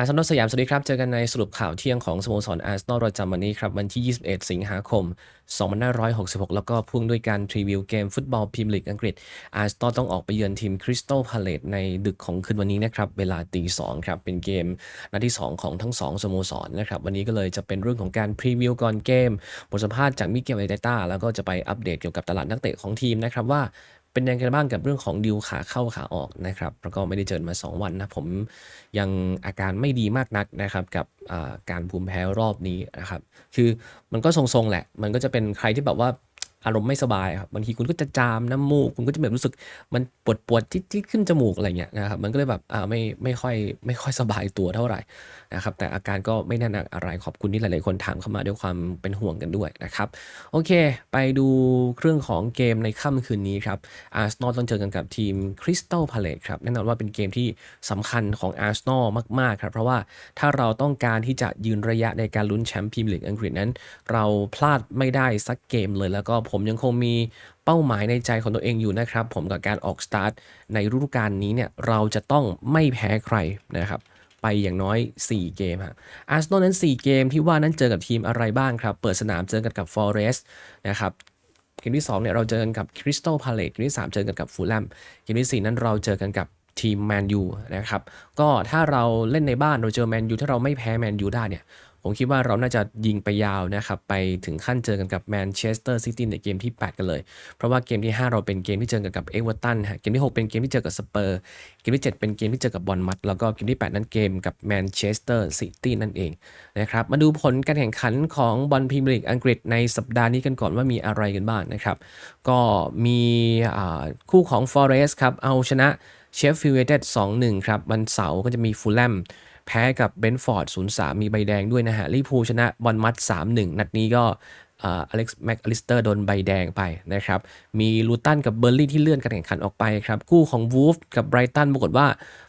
อาร์เซนอลสยามสวัสดีครับ เจอกันในสรุปข่าวเที่ยงของสโมสรอาร์เซนอลประจำวันนี้ครับวันที่ 21 สิงหาคม 2566 แล้วก็พ่วงด้วยการพรีวิวเกมฟุตบอลพรีเมียร์ลีกอังกฤษอาร์เซนอลต้องออกไปเยือนทีมคริสตัลพาเลตในดึกของคืนวันนี้นะครับเวลาตีสองครับเป็นเกมนัดที่ 2 ของทั้ง 2สโมสรนะครับวันนี้ก็เลยจะเป็นเรื่องของการพรีวิวก่อนเกมบทสัมภาษณ์จากมิเกลเอเตต้าแล้วก็จะไปอัปเดตเกี่ยวกับตลาดนักเตะของทีมนะครับว่า เป็นยังไงบ้างกับเรื่องของดิวขาเข้าขาออกนะครับแล้วก็ไม่ได้เจอมา 2 วันนะ ผมยังอาการไม่ดีมากนักนะครับกับการภูมิแพ้รอบนี้นะครับคือมันก็ทรงๆแหละ มันก็จะเป็นใครที่แบบว่าอารมณ์ไม่สบายครับบางทีคุณก็จะจามน้ำมูก คุณก็จะแบบรู้สึกมันปวดปวดๆจิ๊ดขึ้นจมูกอะไรเงี้ยนะครับมันก็เลยแบบอ่าไม่ไม่ค่อยไม่ค่อยสบายตัวเท่าไหร่ นะครับแต่อาการก็ไม่แน่าหนักอะไรขอบคุณที่หลาย ๆ คนถามเข้ามาด้วยความเป็นห่วงกันด้วยนะครับโอเค ไปดูเรื่องของเกมในค่ำคืนนี้ครับอาร์เซนอลต้องเจอกันกับทีมคริสตัลพาเลตครับแน่นอนว่าเป็นเกมที่สำคัญของอาร์เซนอลมาก ๆ ครับเพราะว่าถ้าเราต้องการที่จะยืนระยะในการลุ้นแชมป์พรีเมียร์ลีกอังกฤษนั้น เราพลาดไม่ได้สักเกมเลย แล้วก็ผมยังคงมีเป้าหมายในใจของตัวเองอยู่นะครับ ผมกับการออกสตาร์ทในฤดูกาลนี้เนี่ยเราจะต้องไม่แพ้ใครนะครับ ไปอย่างน้อย 4 เกมฮะอาร์เซนอลนั้น 4 เกมที่ว่านั้นเจอกับทีมอะไรบ้างครับ เปิดสนามเจอกันกับฟอเรสต์นะครับเกมที่2เนี่ยเราเจอกันกับคริสตัลพาเลตเกมที่ 3 เจอกันกับฟูลแลมเกมที่ 4 นั้นเราเจอกันกับทีมแมนยูนะครับ ก็ถ้าเราเล่นในบ้านเราเจอแมนยูถ้าเราไม่แพ้แมนยูได้เนี่ย ผมคิดว่าเราน่าจะยิงไปยาวนะครับ ไปถึงขั้นเจอกันกับแมนเชสเตอร์ซิตี้ในเกมที่ 8 กันเลย เพราะว่าเกมที่ 5 เราเป็นเกมที่เจอกันกับเอเวอร์ตันฮะเกมที่ 6 เป็นเกมที่เจอกับสเปอร์ เกมที่ 7 เป็นเกมที่เจอกับบอลมัดแล้วก็เกมที่ 8 นั้นเกมกับแมนเชสเตอร์ซิตี้นั่นเองนะครับมาดูผลการแข่งขันของบอลพรีเมียร์ลีกอังกฤษในสัปดาห์นี้กันก่อนว่ามีอะไรกันบ้างนะครับก็มีคู่ของ Forest ครับเอาชนะเชฟฟิลด์ d เ d 2 1 ครับวันเสาร์ก็จะมีฟูลแลม แพ้กับเบนฟอร์ด0-3 มีใบแดงด้วยนะฮะลิพูชนะบอลมัด 3-1 นัดนี้ก็อเล็กซ์แม็กอลิสเตอร์โดนใบแดงไปนะครับ มีลูตันกับเบอร์ลี่ที่เลื่อนการแข่งขันออกไปครับ คู่ของวูฟกับไบรตันปรากฏว่า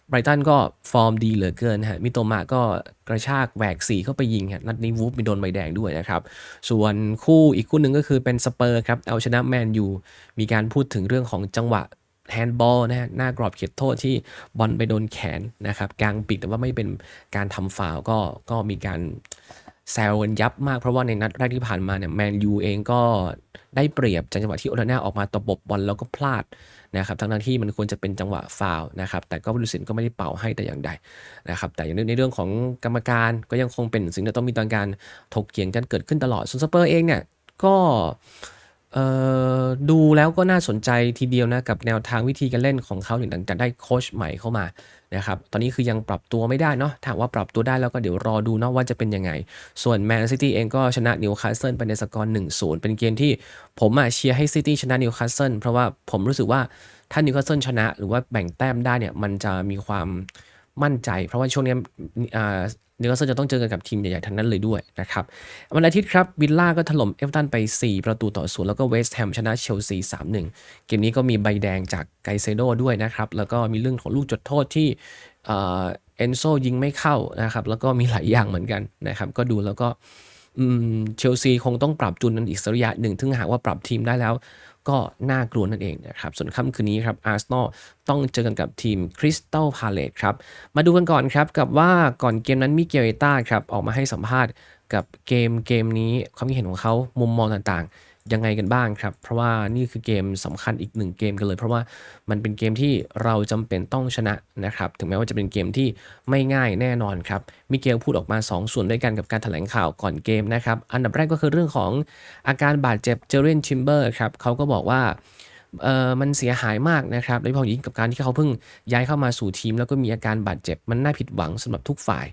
ไบรตันก็ฟอร์มดีเหลือเกินฮะ มิโตมะก็กระชากแหวกสีเข้าไปยิงฮะ นัดนี้วูฟมีโดนใบแดงด้วยนะครับ ส่วนคู่อีกคู่หนึ่งก็คือเป็นสเปอร์ครับ เอาชนะแมนยู มีการพูดถึงเรื่องของจังหวะ แฮนด์บอลนะฮะหน้ากรอบเขตโทษที่บอลไปโดนแขนนะครับกลางปีกแต่ว่าไม่เป็นการทำฟาวก็ก็มีการแซวกันยับมากเพราะว่าในนัดแรกที่ผ่านมาเนี่ยแมนยูเองก็ได้เปรียบจ,จังหวะที่โอนาน่าออกมาตบบอลแล้วก็พลาดนะครับทั้งๆที่มันควรจะเป็นจังหวะฟาวนะครับแต่ก็ผู้ตัดสินก็ไม่ได้เป่าให้แต่อย่างใดนะครับแต่อย่างในเรื่องของกรรมการก็ยังคงเป็นสิ่งที่ต้องมีตอนการถกเถียงกันเกิดขึ้นตลอดส่วนสเปอร์เองเนี่ยก็ เอ่อดูแล้วก็น่าสนใจทีเดียวนะกับแนวทางวิธีการเล่นของเขาหลังจากได้โค้ชใหม่เข้ามานะครับตอนนี้คือยังปรับตัวไม่ได้เนาะถ้าว่าปรับตัวได้แล้วก็เดี๋ยวรอดูเนาะว่าจะเป็นยังไง ส่วนแมนซิตี้เองก็ชนะนิวคาสเซิลไปในสกอร์1-0เป็นเกมที่ผมอะเชียร์ให้ซิตี้ชนะนิวคาสเซิลเพราะว่าผมรู้สึกว่าถ้านิวคาสเซิลชนะ หรือว่าแบ่งแต้มได้เนี่ยมันจะมีความ มั่นใจ เพราะว่าช่วงนี้เนิวคาสเซิลจะต้องเจอกันกับทีมใหญ่ๆทั้งนั้นเลยด้วยนะครับวันอาทิตย์ครับวิลล่าก็ถล่มเอฟตันไป 4 ประตูต่อศูนย์แล้วก็เวสต์แฮมชนะเชลซี 3-1 เกมนี้ก็มีใบแดงจากไกเซโดด้วยนะครับ แล้วก็มีเรื่องของลูกจุดโทษที่เอนโซยิงไม่เข้านะครับ แล้วก็มีหลายอย่างเหมือนกันนะครับ ก็ดูแล้วก็ เชลซีคงต้องปรับจูนกันอีกสักระยะหนึ่งถึงหากว่าปรับทีมได้แล้ว ก็น่ากลัวนั่นเองนะครับส่วนค่ำคืนนี้ครับอาร์เซนอลต้องเจอกันกับทีมคริสตัลพาเลตครับ มาดูกันก่อนครับกับว่าก่อนเกมนั้นมิเกลเอต้าครับออกมาให้สัมภาษณ์กับเกมเกมนี้ความคิดเห็นของเขามุมมองต่างๆ ยังไงกันบ้างครับ เพราะว่านี่คือเกมสำคัญอีกหนึ่งเกมกันเลย เพราะว่ามันเป็นเกมที่เราจำเป็นต้องชนะนะครับ ถึงแม้ว่าจะเป็นเกมที่ไม่ง่ายแน่นอนครับ มิเกลพูดออกมา 2 ส่วนด้วยกันกับการแถลงข่าวก่อนเกมนะครับ อันดับแรกก็คือเรื่องของอาการบาดเจ็บเจเรนชิมเบอร์ครับเขาก็บอกว่าเอ่อมันเสียหายมากนะครับโดยเฉพาะองยิ่งกับการที่เขาเพิ่งย้ายเข้ามาสู่ทีม แล้วก็มีอาการบาดเจ็บ มันน่าผิดหวังสำหรับทุกฝ่าย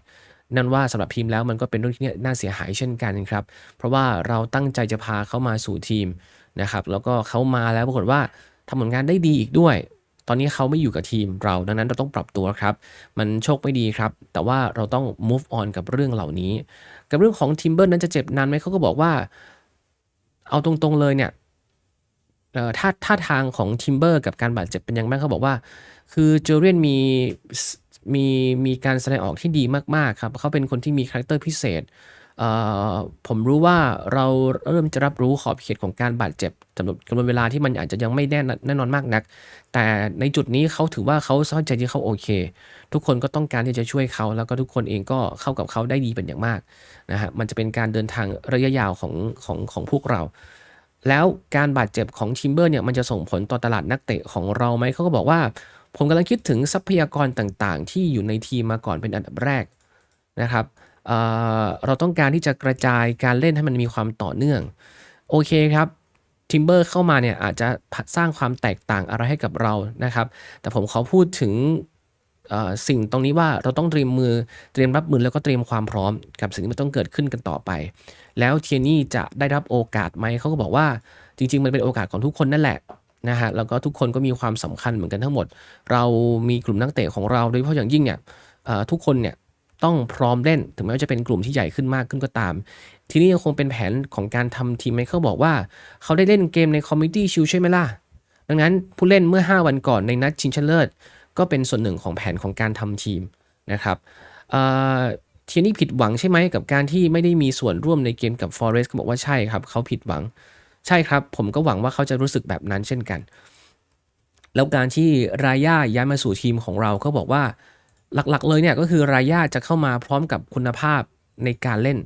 นั่นว่าสำหรับทีมแล้วมันก็เป็นเรื่องที่น่าเสียหายเช่นกันครับ เพราะว่าเราตั้งใจจะพาเขามาสู่ทีมนะครับ แล้วก็เขามาแล้วปรากฏว่าทำผลงานได้ดีอีกด้วย ตอนนี้เขาไม่อยู่กับทีมเรา ดังนั้นเราต้องปรับตัวครับ มันโชคไม่ดีครับ แต่ว่าเราต้อง move on กับเรื่องเหล่านี้ กับเรื่องของทิมเบอร์นั้นจะเจ็บนานไหมเขาก็บอกว่า เอาตรงๆเลยเนี่ยเอ่อท่าท่าทางของทิมเบอร์กับการบาดเจ็บเป็นยังไงเขาบอกว่า คือเจอเรียนมี มีมีการแสดงออกที่ดีมากๆครับเขาเป็นคนที่มีคาแรคเตอร์พิเศษผมรู้ว่าเราเริ่มจะรับรู้ขอบเขตของการบาดเจ็บจำนวนจำนวนเวลาที่มันอาจจะยังไม่แน่นแน่นอนมากนัก แต่ในจุดนี้เขาถือว่าเขาเข้าใจที่เขาโอเค ทุกคนก็ต้องการที่จะช่วยเขา แล้วก็ทุกคนเองก็เข้ากับเขาได้ดีเป็นอย่างมากนะฮะมันจะเป็นการเดินทางระยะยาวของของของพวกเรา แล้วการบาดเจ็บของทิมเบอร์เนี่ยมันจะส่งผลต่อตลาดนักเตะของเราไหมเขาก็บอกว่า ผมกำลังคิดถึงทรัพยากรต่างๆ ที่อยู่ในทีมมาก่อนเป็นอันดับแรกนะครับเเราต้องการที่จะกระจายการเล่นให้มันมีความต่อเนื่อง โอเคครับทิมเบอร์เข้ามาเนี่ยอาจจะสร้างความแตกต่างอะไรให้กับเรานะครับ แต่ผมขอพูดถึงสิ่งตรงนี้ว่าเราต้องเตรียมมือเตรียมรับมือแล้วก็เตรียมความพร้อม กับสิ่งที่มันต้องเกิดขึ้นกันต่อไป แล้วเทียนี่จะได้รับโอกาสไหมเขาก็บอกว่าจริง ๆ มันเป็นโอกาสของทุกคนนั่นแหละ นะฮะแล้วก็ทุกคนก็มีความสำคัญเหมือนกันทั้งหมด เรามีกลุ่มนักเตะของเราโดยเฉพาะอย่างยิ่งเนี่ยทุกคนเนี่ยต้องพร้อมเล่น ถึงแม้ว่าจะเป็นกลุ่มที่ใหญ่ขึ้นมากขึ้นก็ตาม ทีนี้ยังคงเป็นแผนของการทำทีมไมเคิลบอกว่า เขาได้เล่นเกมในคอมมิ t ตี้ชิลใช่ไหมล่ะ ดังนั้นผู้เล่นเมื่อ 5 วันก่อนในนัดชิงชนะเลิศก็เป็นส่วนหนึ่งของแผนของการทำทีมนะครับเทีนี้ผิดหวังใช่ไหมกับการที่ไม่ได้มีส่วนร่วมในเกมกับ Forest ก็บอกว่าใช่ครับ เขาผิดหวัง ใช่ครับ ผมก็หวังว่าเขาจะรู้สึกแบบนั้นเช่นกัน แล้วการที่รายาย้ายมาสู่ทีมของเราก็บอกว่าหลักๆ เลยเนี่ยก็คือรายาจะเข้ามาพร้อมกับคุณภาพในการเล่น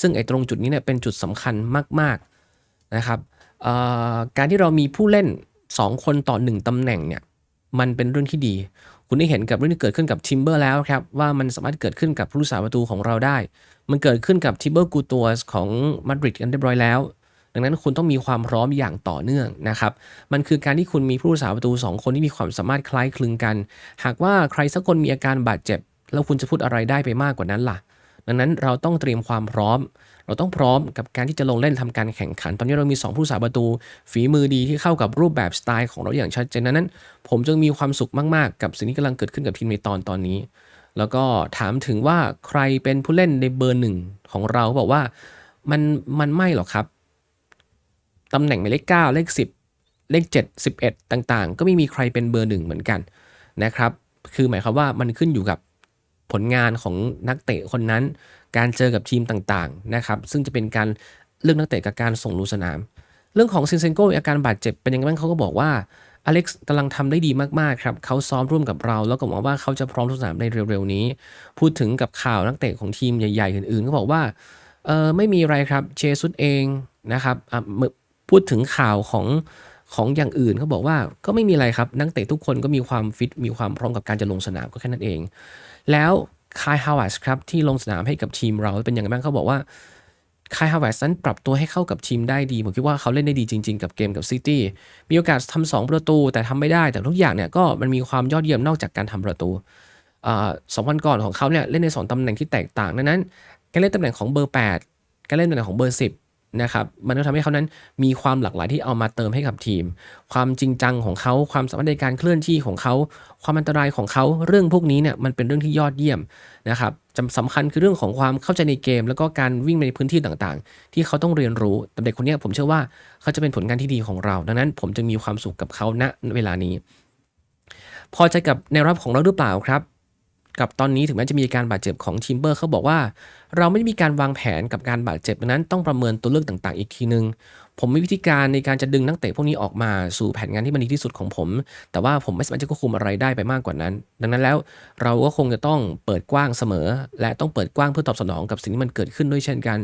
ซึ่งไอ้ตรงจุดนี้เนี่ยเป็นจุดสำคัญมาก ๆนะครับการที่เรามีผู้เล่น 2 คนต่อ 1ตำแหน่งเนี่ยมันเป็นเรื่องที่ดี คุณได้เห็นกับเรื่องที่เกิดขึ้นกับทิมเบอร์แล้วครับว่ามันสามารถเกิดขึ้นกับผู้รักษาประตูของเราได้ มันเกิดขึ้นกับทิมเบอร์กูตัวของมาดริดกันเรียบร้อยแล้ว ดังนั้นคุณต้องมีความพร้อมอย่างต่อเนื่องนะครับ มันคือการที่คุณมีผู้รักษาประตู 2 คนที่มีความสามารถคล้ายคลึงกัน หากว่าใครสักคนมีอาการบาดเจ็บ แล้วคุณจะพูดอะไรได้ไปมากกว่านั้นล่ะ ดังนั้นเราต้องเตรียมความพร้อม เราต้องพร้อมกับการที่จะลงเล่นทำการแข่งขัน ตอนนี้เรามี 2 ผู้รักษาประตู ฝีมือดีที่เข้ากับรูปแบบสไตล์ของเราอย่างชัดเจนนั้น ผมจึงมีความสุขมากๆ กับสิ่งที่กำลังเกิดขึ้นกับทีมในตอนตอนนี้ แล้วก็ถามถึงว่าใครเป็นผู้เล่นในเบอร์หนึ่งของเราบอกว่ามันมันไม่หรอกครับ ตำแหน่งหมายเลข9เลข 10 เลข 7 11 ต่างๆ ก็ไม่มีใครเป็นเบอร์หนึ่งเหมือนกันนะครับ คือหมายความว่ามันขึ้นอยู่กับผลงานของนักเตะคนนั้น การเจอกับทีมต่างๆนะครับ ซึ่งจะเป็นการเลือกนักเตะกับการส่งลงสนาม เรื่องของซินเซนโกอาการบาดเจ็บเป็นยังไงบ้างเขาก็บอกว่าอเล็กซ์กำลังทำได้ดีมากๆครับ เขาซ้อมร่วมกับเรา แล้วก็หวังว่าเขาจะพร้อมทุกสนามในเร็วๆนี้ พูดถึงกับข่าวนักเตะของทีมใหญ่ๆ อื่นๆ ก็บอกว่า เออไม่มีอะไรครับ เชซุดเองนะครับอะ พูดถึงข่าวของของอย่างอื่นเขาบอกว่าก็ไม่มีอะไรครับ นักเตะทุกคนก็มีความฟิตมีความพร้อมกับการจะลงสนามก็แค่นั้นเอง แล้วคายฮาวาสครับที่ลงสนามให้กับทีมเราเป็นอย่างไรบ้างเขาบอกว่าคายฮาวเวสนั้นปรับตัวให้เข้ากับทีมได้ดี ผมคิดว่าเขาเล่นได้ดีจริง ๆ กับเกมกับซิตี้มีโอกาสทำสองประตูแต่ทำไม่ได้แต่ทุกอย่างเนี่ยก็มันมีความยอดเยี่ยมนอกจากการทำประตูสองวันก่อนของเขาเนี่ยเล่นในสองตำแหน่งที่แตกต่างดังนั้น การเล่นตำแหน่งของเบอร์ 8 การเล่นตำแหน่งของเบอร์ 10 นะครับมันก็ทำให้เขานั้นมีความหลากหลายที่เอามาเติมให้กับทีม ความจริงจังของเขาความสามารถในการเคลื่อนที่ของเขา ความอันตรายของเขาเรื่องพวกนี้เนี่ยมันเป็นเรื่องที่ยอดเยี่ยมนะครับจำสำคัญคือเรื่องของความเข้าใจในเกม แล้วก็การวิ่งในพื้นที่ต่างๆ ที่เขาต้องเรียนรู้แต่เด็กคนนี้ผมเชื่อว่าเขาจะเป็นผลงานที่ดีของเรา ดังนั้นผมจึงมีความสุขกับเขาณเวลานี้ พอใจกับแนวรับของเราหรือเปล่าครับ กับตอนนี้ถึงแม้จะมีการบาดเจ็บของทิมเบอร์เขาบอกว่า เราไม่ได้มีการวางแผนกับการบาดเจ็บดังนั้นต้องประเมินตัวเลือกต่างๆ อีกทีนึง ผมมีวิธีการในการจะดึงนักเตะพวกนี้ออกมาสู่แผนงานที่มันดีที่สุดของผม แต่ว่าผมไม่สามารถจะควบคุมอะไรได้ไปมากกว่านั้น ดังนั้นแล้วเราก็คงจะต้องเปิดกว้างเสมอ และต้องเปิดกว้างเพื่อตอบสนองกับสิ่งที่มันเกิดขึ้นด้วยเช่นกัน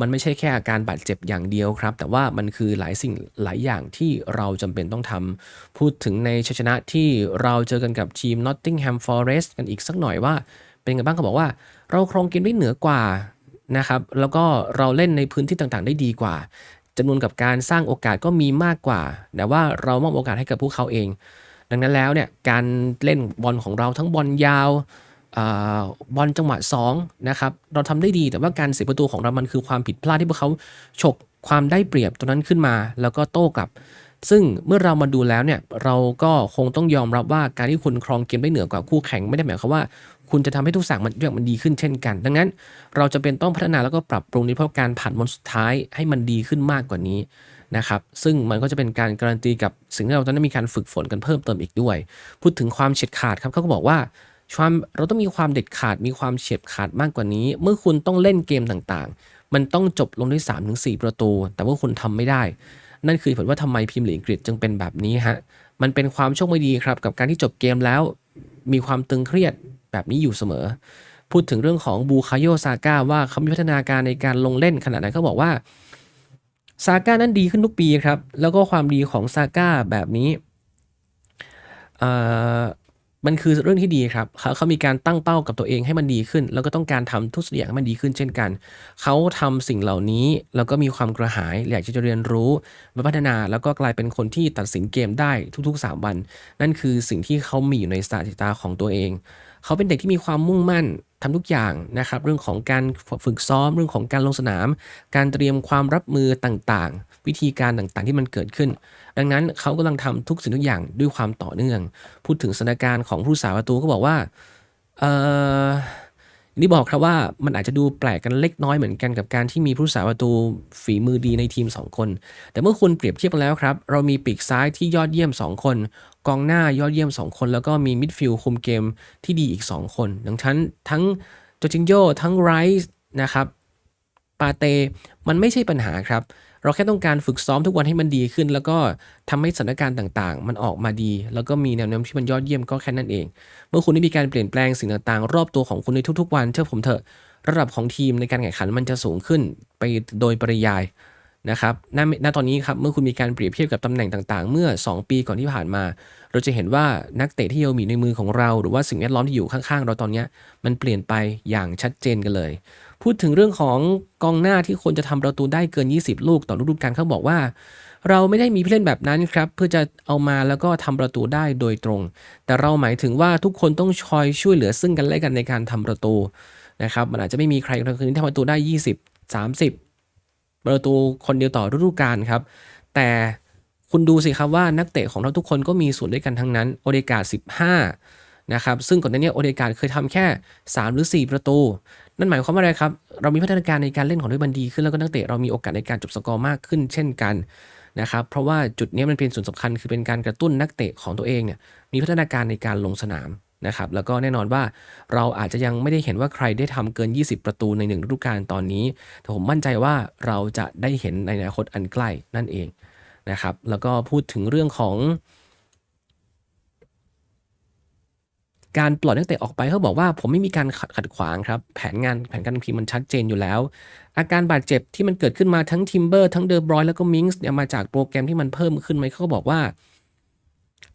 มันไม่ใช่แค่อาการบาดเจ็บอย่างเดียวครับ แต่ว่ามันคือหลายสิ่งหลายอย่างที่เราจำเป็นต้องทำพูดถึงในชัยชนะที่เราเจอกันกับทีม Nottingham Forest กันอีกสักหน่อยว่า เป็นไงบ้างเขาบอกว่า เราครองเกมได้เหนือกว่านะครับแล้วก็เราเล่นในพื้นที่ต่างๆ ได้ดีกว่า จำนวนกับการสร้างโอกาสก็มีมากกว่า แต่ว่าเรามอบโอกาสให้กับพวกเขาเอง ดังนั้นแล้วเนี่ยการเล่นบอลของเราทั้งบอลยาวอบอลจังหวะ2นะครับเราทำได้ดีแต่ว่าการเสียประตูของเรามันคือความผิดพลาดที่พวกเขาฉกความได้เปรียบตรงนั้นขึ้นมา แล้วก็โต้กลับ ซึ่งเมื่อเรามาดูแล้วเนี่ยเราก็คงต้องยอมรับว่าการที่คุณครองเกมได้เหนือกว่าคู่แข่งไม่ได้หมายความว่า คุณจะทำให้ทุกสิ่งมันอย่างมันดีขึ้นเช่นกัน ดังนั้น เราจะเป็นต้องพัฒนาแล้วก็ปรับปรุงในเพราะการผ่านบอลสุดท้ายให้มันดีขึ้นมากกว่านี้นะครับซึ่งมันก็จะเป็นการการันตีกับสิ่งที่เราต้องมีการฝึกฝนกันเพิ่มเติมอีกด้วย พูดถึงความเฉียดขาดครับเขาก็บอกว่าความเราต้องมีความเด็ดขาดมีความเฉียบขาดมากกว่านี้ เมื่อคุณต้องเล่นเกมต่างๆ มันต้องจบลงด้วย 3-4 ประตู แต่ว่าคุณทำไม่ได้ นั่นคือผลว่าทำไมพรีเมียร์ลีอังกฤษจึงเป็นแบบนี้ฮะมันเป็นความโชคไม่ดีครับกับการที่จบเกมแล้ว มีความตึงเครียด แบบนี้อยู่เสมอ พูดถึงเรื่องของบูคาโยซาก้าว่าเขามีพัฒนาการในการลงเล่นขนาดไหนเขาบอกว่าซาก้านั้นดีขึ้นทุกปีครับ แล้วก็ความดีของซาก้าแบบนี้มันคือเรื่องที่ดีครับเขาเขามีการตั้งเป้ากับตัวเองให้มันดีขึ้น แล้วก็ต้องการทำทุกอย่างให้มันดีขึ้น เช่นกัน เขาทำสิ่งเหล่านี้ แล้วก็มีความกระหายอยากจะเรียนรู้มาพัฒนาแล้วก็กลายเป็นคนที่ตัดสินเกมได้ทุกๆ 3 วัน นั่นคือสิ่งที่เขามีอยู่ในสถิตาของตัวเอง เขาเป็นเด็กที่มีความมุ่งมั่นทำทุกอย่างนะครับ เรื่องของการฝึกซ้อมเรื่องของการลงสนาม การเตรียมความรับมือต่างๆ วิธีการต่างๆที่มันเกิดขึ้น ดังนั้นเขากำลังทำทุกสิ่งทุกอย่างด้วยความต่อเนื่อง พูดถึงสถานการณ์ของผู้สาประตูก็บอกว่าเอ่อ นี่บอกครับว่ามันอาจจะดูแปลกกันเล็กน้อยเหมือนกันกับการที่มีผู้สาประตูฝีมือดีในทีม 2 คน แต่เมื่อคุณเปรียบเทียบกันแล้วครับ เรามีปีกซ้ายที่ยอดเยี่ยม 2 คน กองหน้ายอดเยี่ยม 2 คน แล้วก็มีมิดฟิลด์คุมเกมที่ดีอีก 2 คน ดังนั้นทั้งโจจิงโยทั้งไรส์นะครับปาเตมันไม่ใช่ปัญหาครับ เราแค่ต้องการฝึกซ้อมทุกวันให้มันดีขึ้น แล้วก็ทำให้สถานการณ์ต่างๆ มันออกมาดี แล้วก็มีแนวโน้มที่มันยอดเยี่ยมก็แค่นั้นเอง เมื่อคุณได้มีการเปลี่ยนแปลงสิ่งต่างๆ รอบตัวของคุณในทุกๆ วันเชื่อผมเถอะระดับของทีมในการแข่งขันมันจะสูงขึ้นไปโดยปริยายนะครับณณตอนนี้ครับ เมื่อคุณมีการเปรียบเทียบกับตำแหน่งต่างๆ เมื่อ 2 ปีก่อนที่ผ่านมา เราจะเห็นว่านักเตะที่เรามีในมือของเรา หรือว่าสิ่งแวดล้อมที่อยู่ข้างๆ เราตอนนี้มันเปลี่ยนไปอย่างชัดเจนกันเลย พูดถึงเรื่องของกองหน้าที่ควรจะทำประตูได้เกิน 20 ลูกต่อฤดูกาลเขาบอกว่า เราไม่ได้มีผู้เล่นแบบนั้นครับ เพื่อจะเอามาแล้วก็ทำประตูได้โดยตรง แต่เราหมายถึงว่าทุกคนต้องคอยช่วยเหลือซึ่งกันและกันในการทำประตูนะครับมันอาจจะไม่มีใครคนนึงที่ทำประตูได้ 20 30 ประตูคนเดียวต่อฤดูกาลครับ แต่คุณดูสิครับว่านักเตะของเราทุกคนก็มีส่วนด้วยกันทั้งนั้น โอเดกา15นะครับซึ่งก่อนหน้านี้โอเดกาเคยทำแค่ 3 หรือ 4 ประตู นั่นหมายความว่าอะไรครับ เรามีพัฒนาการในการเล่นของด้วยบันดีขึ้นแล้วก็นักเตะเรามีโอกาสในการจบสกอร์มากขึ้น เช่นกันนะครับ เพราะว่าจุดนี้มันเป็นส่วนสำคัญคือเป็นการกระตุ้นนักเตะของตัวเองเนี่ยมีพัฒนาการในการลงสนามนะครับ แล้วก็แน่นอนว่าเราอาจจะยังไม่ได้เห็นว่าใครได้ทำเกิน 20 ประตูในหนึ่งฤดูกาลตอนนี้ แต่ผมมั่นใจว่าเราจะได้เห็นในอนาคตอันใกล้นั่นเองนะครับ แล้วก็พูดถึงเรื่องของ การปล่อยนักเตะออกไปเขาบอกว่าผมไม่มีการขัดขวางครับ แผนงานแผนการทีมมันชัดเจนอยู่แล้ว อาการบาดเจ็บที่มันเกิดขึ้นมาทั้งทิมเบอร์ทั้งเดอร์บรอยแล้วก็มิงส์เนี่ยมาจากโปรแกรมที่มันเพิ่มขึ้นไหมเขาบอกว่า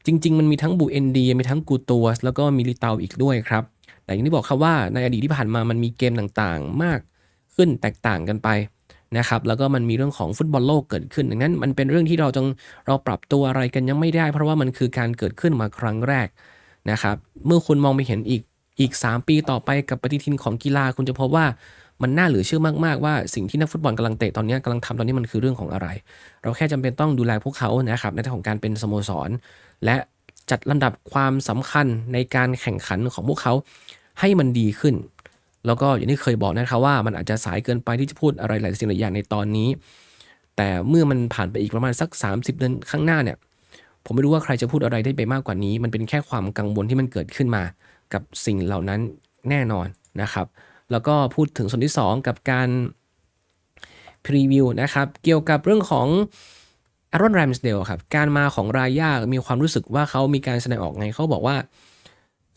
จริง ๆ มันมีทั้งบูเอนดีมีทั้งกูตัวแล้วก็มีลิเตาอีกด้วยครับ แต่อย่างที่บอกครับว่าในอดีตที่ผ่านมามันมีเกมต่างๆ มากขึ้นแตกต่างกันไปนะครับแล้วก็มันมีเรื่องของฟุตบอลโลกเกิดขึ้นดังนั้นมันเป็นเรื่องที่เราต้องเราปรับตัวอะไรกันยังไม่ได้ เพราะว่ามันคือการเกิดขึ้นมาครั้งแรก นะครับเมื่อคุณมองไปเห็นอีกอีก 3 ปีต่อไปกับปฏิทินของกีฬาคุณจะพบว่ามันน่าเหลือเชื่อมากๆว่าสิ่งที่นักฟุตบอลกำลังเตะตอนนี้กำลังทำตอนนี้มันคือเรื่องของอะไร เราแค่จำเป็นต้องดูแลพวกเขานะครับในทางของการเป็นสโมสร และจัดลำดับความสำคัญในการแข่งขันของพวกเขาให้มันดีขึ้น แล้วก็อย่างที่เคยบอกนะครับว่ามันอาจจะสายเกินไปที่จะพูดอะไรหลายสิ่งหลายอย่างในตอนนี้ แต่เมื่อมันผ่านไปอีกประมาณสัก 30 เดือนข้างหน้าเนี่ย ผมไม่รู้ว่าใครจะพูดอะไรได้ไปมากกว่านี้ มันเป็นแค่ความกังวลที่มันเกิดขึ้นมา กับสิ่งเหล่านั้นแน่นอนนะครับ แล้วก็พูดถึงส่วนที่ 2 กับการพรีวิวนะครับเกี่ยวกับเรื่องของอารอนแรมสเดลครับการมาของรายามีความรู้สึกว่าเขามีการแสดงออกไงเขาบอกว่า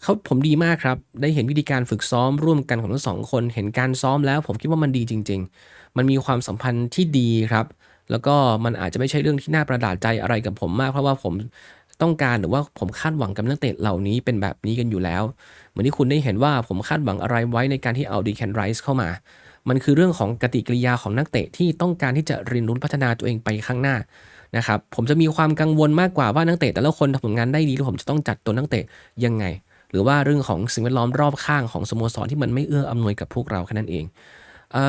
เขาผมดีมากครับ ได้เห็นวิธีการฝึกซ้อมร่วมกันของทั้งสองคน เห็นการซ้อมแล้วผมคิดว่ามันดีจริง ๆ มันมีความสัมพันธ์ที่ดีครับ แล้วก็มันอาจจะไม่ใช่เรื่องที่น่าประหลาดใจอะไรกับผมมาก เพราะว่าผมต้องการหรือว่าผมคาดหวังกับนักเตะเหล่านี้เป็นแบบนี้กันอยู่แล้ว เหมือนที่คุณได้เห็นว่าผมคาดหวังอะไรไว้ในการที่เอาดีแคนไรส์เข้ามา มันคือเรื่องของกติกริยาของนักเตะที่ต้องการที่จะเรียนรู้พัฒนาตัวเองไปข้างหน้านะครับผมจะมีความกังวลมากกว่าว่านักเตะแต่ละคนทำผลงานได้ดีหรือผมจะต้องจัดตัวนักเตะยังไง หรือว่าเรื่องของสิ่งแวดล้อมรอบข้างของสโมสรที่มันไม่เอื้ออำนวยกับพวกเราแค่นั้นเองเอ่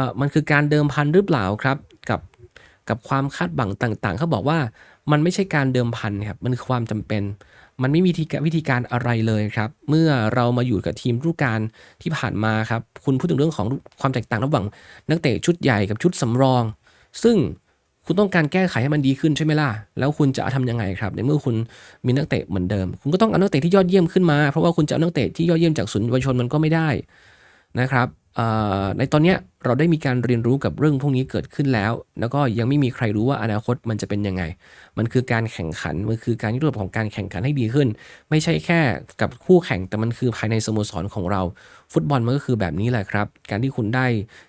อมันคือการเดิมพันหรือเปล่าครับ กับ กับความคาดหวังต่างๆ เขาบอกว่ามันไม่ใช่การเดิมพันครับ มันคือความจำเป็น มันไม่มีวิธีวิธีการอะไรเลยครับ เมื่อเรามาอยู่กับทีมรูปการที่ผ่านมาครับ คุณพูดถึงเรื่องของความแตกต่างระหว่างนักเตะชุดใหญ่กับชุดสำรอง ซึ่งคุณต้องการแก้ไขให้มันดีขึ้นใช่ไหมล่ะ แล้วคุณจะทำยังไงครับ ในเมื่อคุณมีนักเตะเหมือนเดิม คุณก็ต้องเอานักเตะที่ยอดเยี่ยมขึ้นมา เพราะว่าคุณจะเอานักเตะที่ยอดเยี่ยมจากศูนย์เยาวชนมันก็ไม่ได้นะครับ ในตอนนี้เราได้มีการเรียนรู้กับเรื่องพวกนี้เกิดขึ้นแล้ว แล้วก็ยังไม่มีใครรู้ว่าอนาคตมันจะเป็นยังไง มันคือการแข่งขัน มันคือการรูปของการแข่งขันให้ดีขึ้น ไม่ใช่แค่กับคู่แข่งแต่มันคือภายในสโมสรของเรา ฟุตบอลมันก็คือแบบนี้แหละครับ การที่คุณได้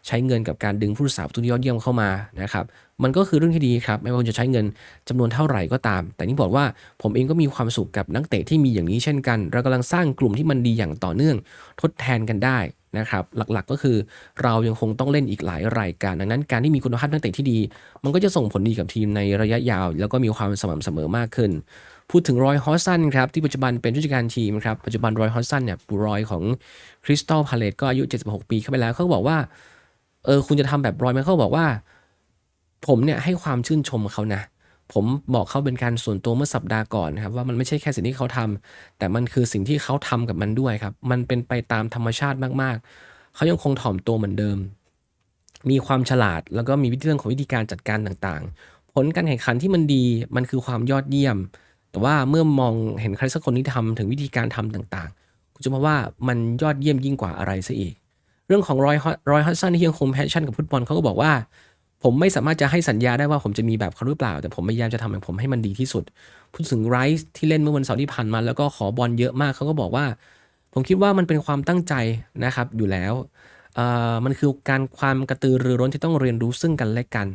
ใช้เงินกับการดึงผู้รักษาประตูที่ยอดเยี่ยมเข้ามานะครับ มันก็คือเรื่องที่ดีครับไม่ว่าคุณจะใช้เงินจำนวนเท่าไหร่ก็ตาม แต่นี่บอกว่าผมเองก็มีความสุขกับนักเตะที่มีอย่างนี้เช่นกัน เรากำลังสร้างกลุ่มที่มันดีอย่างต่อเนื่อง ทดแทนกันได้นะครับหลักๆก็คือเรายังคงต้องเล่นอีกหลายรายการ ดังนั้นการที่มีคุณภาพนักเตะที่ดี มันก็จะส่งผลดีกับทีมในระยะยาว แล้วก็มีความสม่ำเสมอมากขึ้น พูดถึงรอยฮอสซันครับที่ปัจจุบันเป็นผู้จัดการทีมครับปัจจุบันรอยฮอสซันเนี่ยปูรอยของคริสตัลพาเลตก็อายุ 76 ปีเข้าไปแล้วเขาก็บอกว่าเออคุณจะทำแบบรอยไหมเขาบอกว่า ผมเนี่ยให้ความชื่นชมเขานะผมบอกเขาเป็นการส่วนตัวเมื่อสัปดาห์ก่อนนะครับว่ามันไม่ใช่แค่สิ่งที่เขาทำแต่มันคือสิ่งที่เขาทำกับมันด้วยครับ มันเป็นไปตามธรรมชาติมากๆ เขายังคงถ่อมตัวเหมือนเดิม มีความฉลาดแล้วก็มีวิธีเรื่องของวิธีการจัดการต่างๆ ผลการแข่งขันที่มันดีมันคือความยอดเยี่ยม แต่ว่าเมื่อมองเห็นใครสักคนที่ทำถึงวิธีการทำต่างๆคุณจะพบว่ามันยอดเยี่ยมยิ่งกว่าอะไรซะอีก เรื่องของรอยรอยฮัตสันที่ยังคงแพชชั่นกับฟุตบอลเขาก็บอกว่า ผมไม่สามารถจะให้สัญญาได้ว่าผมจะมีแบบเขาหรือเปล่า แต่ผมพยายามจะทำของผมให้มันดีที่สุด พูดถึงไรส์ที่เล่นเมื่อวันเสาร์ที่ผ่านมาแล้วก็ขอบอลเยอะมากเขาก็บอกว่า ผมคิดว่ามันเป็นความตั้งใจนะครับอยู่แล้วมันคือการความกระตือรือร้นที่ต้องเรียนรู้ซึ่งกันและกัน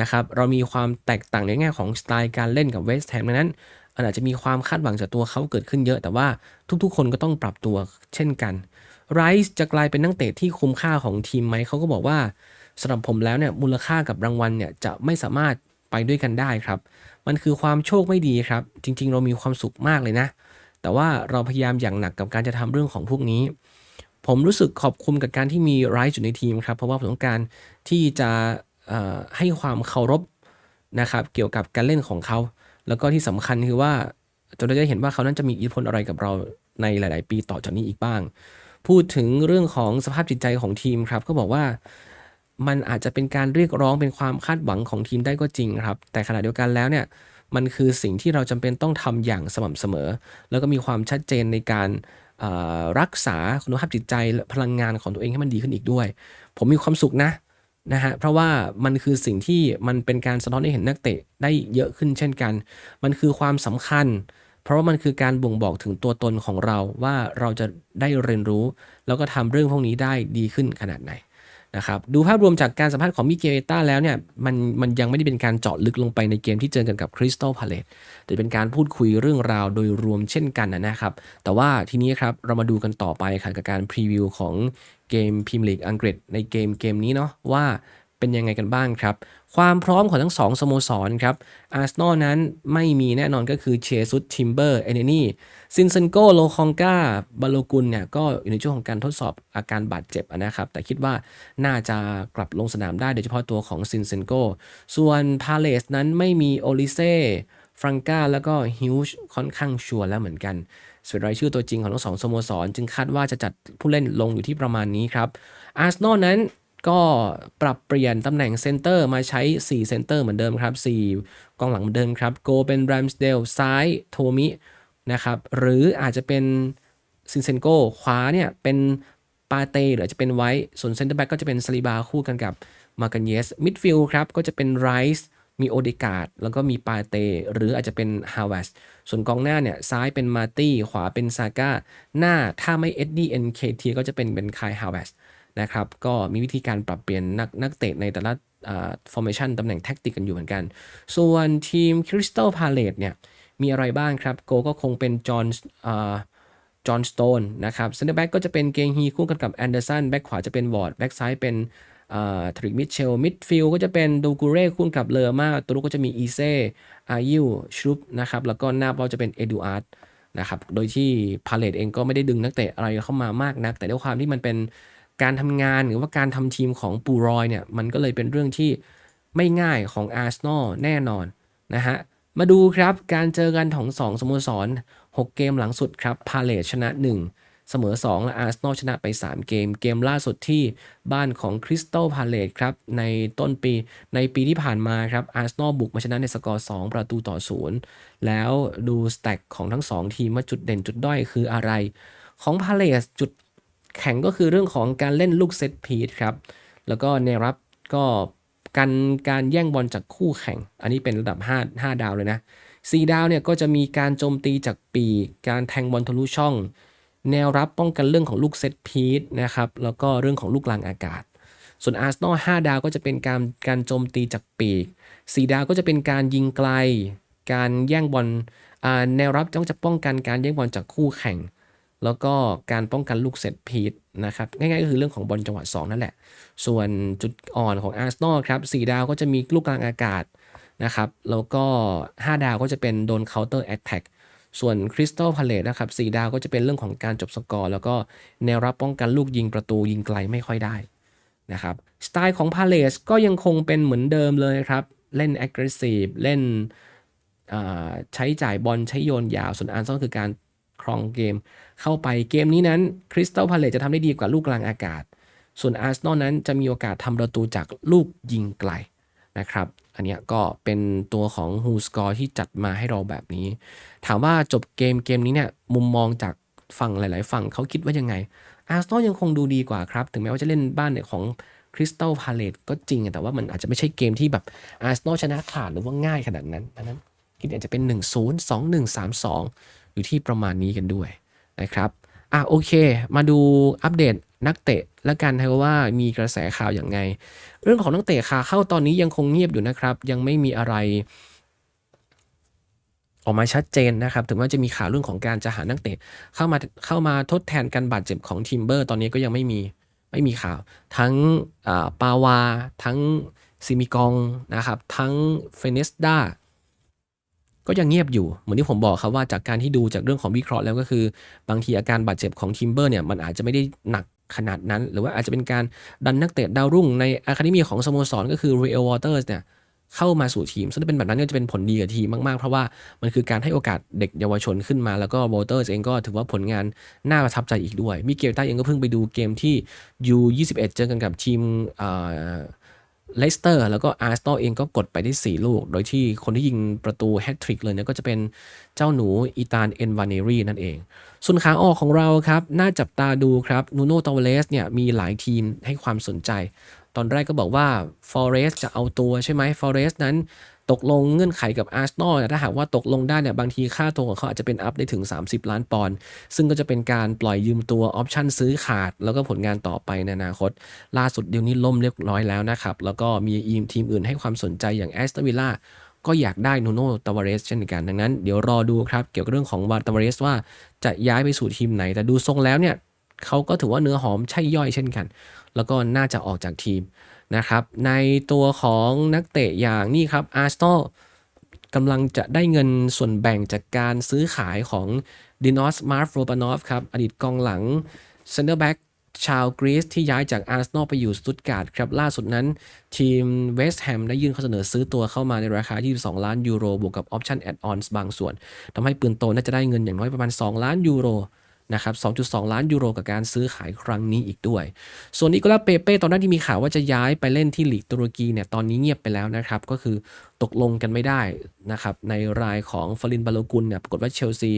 นะครับเรามีความแตกต่างในแง่ของสไตล์การเล่นกับเวสต์แฮมดังนั้นอาจจะมีความคาดหวังจากตัวเขาเกิดขึ้นเยอะ แต่ว่าทุกๆ คนก็ต้องปรับตัวเช่นกันไรส์จะกลายเป็นนักเตะที่คุ้มค่าของทีมไหมเขาก็บอกว่า สำหรับผมแล้วเนี่ยมูลค่ากับรางวัลเนี่ยจะไม่สามารถไปด้วยกันได้ครับ มันคือความโชคไม่ดีครับ จริง ๆ เรามีความสุขมากเลยนะ แต่ว่าเราพยายามอย่างหนักกับการจะทำเรื่องของพวกนี้ ผมรู้สึกขอบคุณกับการที่มีไรส์อยู่ในทีมครับ เพราะว่าผมต้องการที่จะให้ความเคารพนะครับเกี่ยวกับการเล่นของเขา แล้วก็ที่สำคัญคือว่าจนเราจะเห็นว่าเขานั้นจะมีอิทธิพลอะไรกับเราในหลาย ๆ ปีต่อจากนี้อีกบ้าง พูดถึงเรื่องของสภาพจิตใจของทีมครับ ก็บอกว่า มันอาจจะเป็นการเรียกร้องเป็นความคาดหวังของทีมได้ก็จริงครับ แต่ขณะเดียวกันแล้วเนี่ยมันคือสิ่งที่เราจำเป็นต้องทำอย่างสม่ำเสมอ แล้วก็มีความชัดเจนในการรักษาคุณภาพจิตใจและพลังงานของตัวเองให้มันดีขึ้นอีกด้วย ผมมีความสุขนะนะฮะเพราะว่ามันคือสิ่งที่มันเป็นการสะท้อนให้เห็นนักเตะได้เยอะขึ้นเช่นกัน มันคือความสำคัญ เพราะว่ามันคือการบ่งบอกถึงตัวตนของเราว่าเราจะได้เรียนรู้ แล้วก็ทำเรื่องพวกนี้ได้ดีขึ้นขนาดไหน นะครับดูภาพรวมจากการสัมภาษณ์ของมิเกลต้าแล้วเนี่ยมันมันยังไม่ได้เป็นการเจาะลึกลงไปในเกมที่เจอกันกับคริสตัลพาเลตแต่เป็นการพูดคุยเรื่องราวโดยรวมเช่นกันนะครับ แต่ว่าทีนี้ครับเรามาดูกันต่อไปค่ะกับการพรีวิวของเกมพรีเมียร์ลีกอังกฤษในเกมเกมนี้เนาะว่าเป็นยังไงกันบ้างครับ ความพร้อมของทั้ง 2 สโมสรครับอาร์เซนอลนั้นไม่มีแน่นอนก็คือเชซุตทิมเบอร์เอเนนี่ซินเซนโกโลคองกาบาโลกุลเนี่ยก็อยู่ในช่วงของการทดสอบอาการบาดเจ็บนะครับ แต่คิดว่าน่าจะกลับลงสนามได้โดยเฉพาะตัวของซินเซนโกส่วนพาเลสนั้นไม่มีโอลิเซ่ฟรังกาแล้วก็ฮิวช์ค่อนข้างชัวร์แล้วเหมือนกันส่วนรายชื่อตัวจริงของทั้งสองสโมสร จึงคาดว่าจะจัดผู้เล่นลงอยู่ที่ประมาณนี้ครับอาร์เซนอลนั้น ก็ปรับเปลี่ยนตำแหน่งเซนเตอร์มาใช้ 4 เซนเตอร์เหมือนเดิมครับ4กองหลังเหมือนเดิมครับโกเป็นแรมสเดลซ้ายโทมินะครับหรืออาจจะเป็นซินเซนโกขวาเนี่ยเป็นปาเตหรือจะเป็นไว้ส่วนเซนเตอร์แบ็กก็จะเป็นซาลิบาคู่กันกับมากันเยสมิดฟิลด์ครับก็จะเป็นไรส์มีโอเดกาดแล้วก็มีปาเต หรืออาจจะเป็นฮาวเวสส่วนกองหน้าเนี่ย ซ้ายเป็นมาตี้ ขวาเป็นซาก้า หน้าถ้าไม่เอ็ดดี้เอ็นเคทีก็จะเป็นเป็นคายฮาวเวส นะครับ ก็มีวิธีการปรับเปลี่ยนนักนักเตะในแต่ละฟอร์เมชันตำแหน่งแท็กติกกันอยู่เหมือนกัน ส่วนทีมคริสตัลพาเลตเนี่ยมีอะไรบ้างครับ โกก็คงเป็นจอห์นจอห์นสโตนนะครับเซนเตอร์แบ็กก็จะเป็นเกงฮีคู่กันกับแอนเดอร์สันแบ็กขวาจะเป็นวอร์ดแบ็กซ้ายเป็นทริกมิเชล มิดฟิลก็จะเป็นดูกูเร่คู่กับเลอมาตัวลูกก็จะมีอีเซ่อายิวชรุปนะครับแล้วก็หน้าเราจะเป็นเอดูอาร์ตนะครับ โดยที่พาเลตเองก็ไม่ได้ดึงนักเตะอะไรเข้ามามากนัก แต่ด้วยความที่มันเป็น การทำงานหรือว่าการทำทีมของปูรอยเนี่ยมันก็เลยเป็นเรื่องที่ไม่ง่ายของอาร์เซนอลแน่นอนนะฮะมาดูครับการเจอกันของ2สโมสร 6 เกมหลังสุดครับพาเลตชนะ 1 เสมอ 2 และอาร์เซนอลชนะไป 3 เกม เกมล่าสุดที่บ้านของคริสตัลพาเลตครับในต้นปีในปีที่ผ่านมาครับอาร์เซนอลบุกมาชนะในสกอร์ 2 ประตูต่อ 0 แล้วดูสแต็กของทั้ง 2 ทีมว่าจุดเด่นจุดด้อยคืออะไร ของพาเลตจุด แข็งก็คือเรื่องของการเล่นลูกเซตพีทครับ แล้วก็ในรับก็กันการแย่งบอลจากคู่แข่ง อันนี้เป็นระดับ 5 5 ดาวเลยนะ 4 ดาวเนี่ยก็จะมีการโจมตีจากปีก การแทงบอลทะลุช่อง แนวรับป้องกันเรื่องของลูกเซตพีทนะครับ แล้วก็เรื่องของลูกลางอากาศ ส่วนอาร์เซนอล5ดาวก็จะเป็นการการโจมตีจากปีก 4 ดาวก็จะเป็นการยิงไกล การแย่งบอลแนวรับต้องจะป้องกันการแย่งบอลจากคู่แข่ง แล้วก็การป้องกันลูกเซตพีทนะครับง่ายๆก็คือเรื่องของบอลจังหวะ2นั่นแหละ ส่วนจุดอ่อนของอาร์เซนอลครับ4ดาวก็จะมีลูกกลางอากาศนะครับแล้วก็ 5 ดาวก็จะเป็นโดน counter attack ส่วนคริสตัลพาเลตนะครับ4ดาวก็จะเป็นเรื่องของการจบสกอร์ แล้วก็แนวรับป้องกันลูกยิงประตูยิงไกลไม่ค่อยได้นะครับสไตล์ของพาเลสก็ยังคงเป็นเหมือนเดิมเลยครับ เล่น aggressive เล่นใช้จ่ายบอลใช้โยนยาว ส่วนอาร์เซนอลคือการ ครองเกม เข้าไปเกมนี้นั้นคริสตัลพาเลตจะทำได้ดีกว่าลูกกลางอากาศ ส่วนอาร์เซนอลนั้นจะมีโอกาสทำประตูจากลูกยิงไกลนะครับ อันนี้ก็เป็นตัวของ Who Score ที่จัดมาให้เราแบบนี้ ถามว่าจบเกมเกมนี้เนี่ยมุมมองจากฝั่งหลาย ๆ ฝั่งเขาคิดว่ายังไง อาร์เซนอลยังคงดูดีกว่าครับ ถึงแม้ว่าจะเล่นบ้านเนี่ยของคริสตัลพาเลตก็จริง แต่ว่ามันอาจจะไม่ใช่เกมที่แบบอาร์เซนอลชนะขาดหรือว่าง่ายขนาดนั้นอันนั้นคิดอาจจะเป็น 1 0 2 1 3 2 อยู่ที่ประมาณนี้กันด้วยนะครับอะโอเค มาดูอัปเดตนักเตะและกันนะว่ามีกระแสข่าวอย่างไง เรื่องของนักเตะขาเข้าตอนนี้ยังคงเงียบอยู่นะครับ ยังไม่มีอะไร ออกมาชัดเจนนะครับ ถึงว่าจะมีข่าวเรื่องของการจะหานักเตะเข้ามาเข้ามาทดแทนการบาดเจ็บของทีมเบอร์ตอนนี้ก็ยังไม่มีไม่มีข่าว ทั้งปาวา ทั้งซิมิกองนะครับ ทั้งเฟเนสดา ก็ยังเงียบอยู่ เหมือนที่ผมบอกครับว่าจากการที่ดูจากเรื่องของวิเคราะห์แล้วก็คือ บางทีอาการบาดเจ็บของทิมเบอร์เนี่ยมันอาจจะไม่ได้หนักขนาดนั้น หรือว่าอาจจะเป็นการดันนักเตะดาวรุ่งในอะคาเดมีของสโมสรก็คือ Real Waters เนี่ยเข้ามาสู่ทีม ซึ่งเป็นแบบนั้นก็จะเป็นผลดีกับทีมมาก ๆ เพราะว่ามันคือการให้โอกาสเด็กเยาวชนขึ้นมา แล้วก็ Waters เองก็ถือว่าผลงานน่าประทับใจอีกด้วย มิเกลต้าเองก็เพิ่งไปดูเกมที่ U21 เจอกันกับทีมอ เลสเตอร์แล้วก็อาร์เซนอลเองก็กดไปได้ 4 ลูก โดยที่คนที่ยิงประตูแฮตทริกเลยเนี่ยก็จะเป็นเจ้าหนูอีตานเอนวานเนรีนั่นเอง ส่วนขาออกของเราครับ น่าจับตาดูครับนูโนตาวเลสเนี่ยมีหลายทีมให้ความสนใจ ตอนแรกก็บอกว่าฟอเรสจะเอาตัวใช่ไหมฟอเรสนั้น ตกลงเงื่อนไขกับอาร์เซนอลถ้าหากว่าตกลงได้เนี่ยบางทีค่าตัวของเขาอาจจะเป็นอัพได้ถึง 30 ล้านปอนด์ซึ่งก็จะเป็นการปล่อยยืมตัวออปชั่นซื้อขาด แล้วก็ผลงานต่อไปในอนาคต ล่าสุดเดี๋ยวนี้ล่มเรียบร้อยแล้วนะครับ แล้วก็มีอีมทีมอื่นให้ความสนใจอย่างแอสตันวิลล่าก็อยากได้นูโน่ตาวาเรสเช่นกันดังนั้นเดี๋ยวรอดูครับ เกี่ยวกับเรื่องของวาตาวาเรสว่าจะย้ายไปสู่ทีมไหน แต่ดูทรงแล้วเนี่ย เขาก็ถือว่าเนื้อหอมใช่ย่อยเช่นกัน แล้วก็น่าจะออกจากทีมนะครับ ในตัวของนักเตะอย่างนี่ครับอาร์เซอลกำลังจะได้เงินส่วนแบ่งจากการซื้อขายของดินอสมาร์ฟโรปานอฟครับ อดีตกองหลังเซนเตอร์แบ็กชาวกรีซที่ย้ายจากอาร์เซนอลไปอยู่สตุตการ์ดครับ ล่าสุดนั้น ทีมเวสต์แฮมได้ยื่นข้อเสนอซื้อตัวเข้ามาในราคา 22 ล้านยูโรบวกกับออปชั่นแอดออนบางส่วนทำให้ปืนโตน่าจะได้เงินอย่างน้อยประมาณ 2 ล้านยูโร นะครับ 2.2 ล้านยูโรกับการซื้อขายครั้งนี้อีกด้วย ส่วนนิโคลัสเปเป้ตอนนั้นที่มีข่าวว่าจะย้ายไปเล่นที่ลีกตุรกีเนี่ยตอนนี้เงียบไปแล้วนะครับ ก็คือตกลงกันไม่ได้นะครับในรายของฟารินบาโลกุลเนี่ยปรากฏว่าเชลซี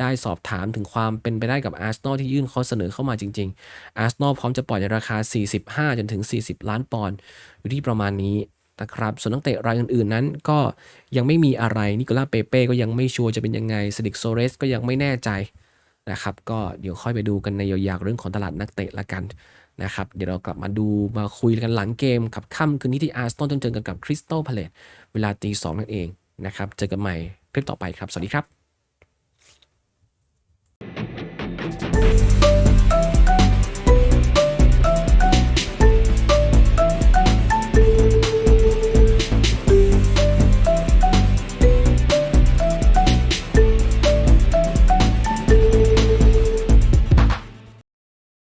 ได้สอบถามถึงความเป็นไปได้กับอาร์เซนอลที่ยื่นข้อเสนอเข้ามาจริงๆอาร์เซนอลพร้อมจะปล่อยในราคา 45 จนถึง 40 ล้านปอนด์อยู่ที่ประมาณนี้นะครับส่วนนักเตะรายอื่นๆนั้นก็ยังไม่มีอะไรนิโคลัสเปเป้ก็ยังไม่ชัวร์จะเป็นยังไงสดิกโซเรสก็ยังไม่แน่ใจ นะครับ ก็เดี๋ยวค่อยไปดูกันในยาวๆเรื่องของตลาดนักเตะละกันนะครับ เดี๋ยวเรากลับมาดูมาคุยกันหลังเกมกับค่ำคืนนี้ที่อาร์เซนอลต้องเจอกันกับคริสตัลพาเลตเวลาตีสองนั่นเองนะครับ เจอกันใหม่คลิปต่อไปครับ สวัสดีครับ